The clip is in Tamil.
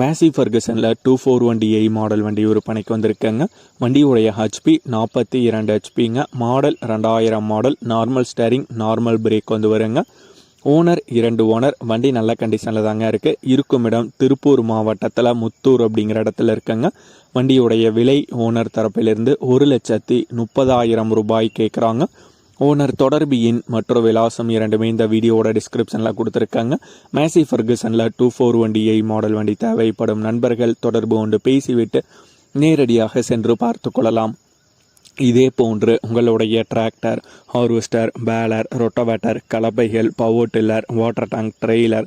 மேசி ஃபர்கசனில் two four one DI model வண்டி விற்பனைக்கு வந்திருக்கேங்க. வண்டியுடைய ஹெச்பி நாற்பத்தி இரண்டு ஹெச்பிங்க மாடல் ரெண்டாயிரம் model normal steering normal brake வந்து வருங்க. ஓனர் இரண்டு ஓனர் வண்டி நல்ல கண்டிஷனில் தாங்க இருக்குது இருக்கும் இடம் திருப்பூர் மாவட்டத்தில் முத்தூர் அப்படிங்கிற இடத்துல இருக்குங்க. வண்டியுடைய விலை ஓனர் தரப்பிலிருந்து ஒரு லட்சத்தி முப்பதாயிரம் ரூபாய் கேட்குறாங்க ஓனர் தொடர்பு எண் மற்றும் விலாசம் இரண்டுமே இந்த வீடியோவோட டிஸ்கிரிப்ஷனில் கொடுத்துருக்காங்க. மேசி ஃபர்கசனில் டூ ஃபோர் வண்டியை மாடல் வண்டி தேவைப்படும் நண்பர்கள் தொடர்பு கொண்டு பேசிவிட்டு நேரடியாக சென்று பார்த்து கொள்ளலாம். இதே போன்று உங்களுடைய tractor harvester baler rotavator கலப்பைகள் power tiller water tank trailer